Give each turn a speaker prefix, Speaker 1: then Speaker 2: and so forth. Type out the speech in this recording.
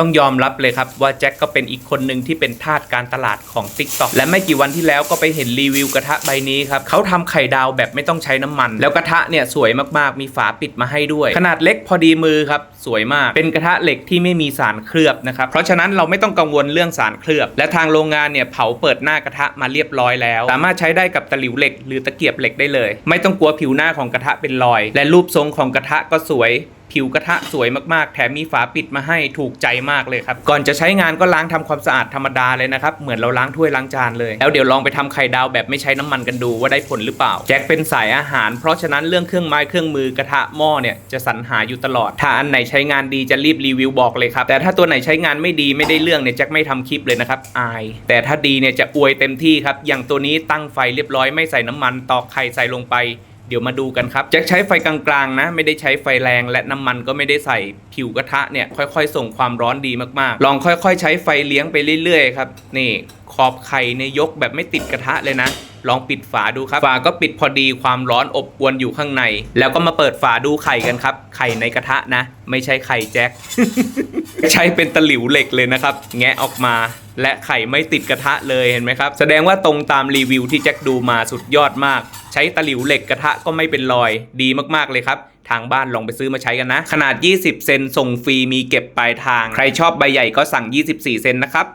Speaker 1: ต้องยอมรับเลยครับว่าแจ็คก็เป็นอีกคนหนึ่งที่เป็นทาสการตลาดของ Tik t o อกและไม่กี่วันที่แล้วก็ไปเห็นรีวิวกระทะใบนี้ครับเขาทำไข่ดาวแบบไม่ต้องใช้น้ำมัน แล้วกระทะเนี่ยสวยมากๆ มีฝาปิดมาให้ด้วย ขนาดเล็กพอดีมือครับสวยมาก เป็นกระทะเหล็กที่ไม่มีสารเคลือบนะครับเพราะฉะนั้นเราไม่ต้องกังวลเรื่องสารเคลือบ และทางโรงงานเนี่ยเผาเปิดหน้ากระทะมาเรียบร้อยแล้ว สามารถใช้ได้กับตะหลิวเหล็ก หรือตะเกียบเหล็กได้เลย ไม่ต้องกลัวผิวหน้าของกระทะเป็นรอย และรูปทรงของกระทะก็สวย ผิวกระทะสวยมากๆ แถมมีฝาปิดมาให้ถูกใจมากเลยครับ ก่อนจะใช้งานก็ล้างทำความสะอาดธรรมดาเลยนะครับ เหมือนเราล้างถ้วยล้างจานเลย แล้วเดี๋ยวลองไปทำไข่ดาวแบบไม่ใช้น้ำมันกันดูว่าได้ผลหรือเปล่า แจ็คเป็นสายอาหาร เพราะฉะนั้นเรื่องเครื่องไม้เครื่องมือกระทะหม้อเนี่ยจะสรรหาอยู่ตลอด ถ้าอันไหนใช้งานดีจะรีบรีวิวบอกเลยครับ แต่ถ้าตัวไหนใช้งานไม่ดีไม่ได้เรื่องเนี่ยแจ็คไม่ทำคลิปเลยนะครับอาย แต่ถ้าดีเนี่ยจะอวยเต็มที่ครับ อย่างตัวนี้ตั้งไฟเรียบร้อยไม่ใส่น้ำมันตอกไข่ใส่ลงไป เดี๋ยวมาดูกันครับแจ็คใช้ไฟกลางๆนะ ไม่ได้ใช้ไฟแรง และน้ำมันก็ไม่ได้ใส่ผิวกระทะเนี่ยค่อยๆ ส่งความร้อนดีมากๆ ลองค่อยๆ ใช้ไฟเลี้ยงไปเรื่อยๆครับนี่ขอบไข่เนยยกแบบไม่ติดกระทะเลยนะ ลองปิดฝาดูครับ ฝาก็ปิดพอดีความร้อนอบอวนอยู่ข้างใน แล้วก็มาเปิดฝาดูไข่กันครับ ไข่ในกระทะนะ ไม่ใช่ไข่แจ็ค ใช้เป็นตะหลิวเหล็กเลยนะครับ แงะออกมาและไข่ไม่ติดกระทะเลยเห็นไหมครับ แสดงว่าตรงตามรีวิวที่แจ็คดูมาสุดยอดมาก ใช้ตะหลิวเหล็กกระทะก็ไม่เป็นรอยดีมากๆเลยครับ ทางบ้านลองไปซื้อมาใช้กันนะ ขนาด 20 เซนส่งฟรีมีเก็บปลายทาง ใครชอบใบใหญ่ก็สั่ง 24 เซนนะครับ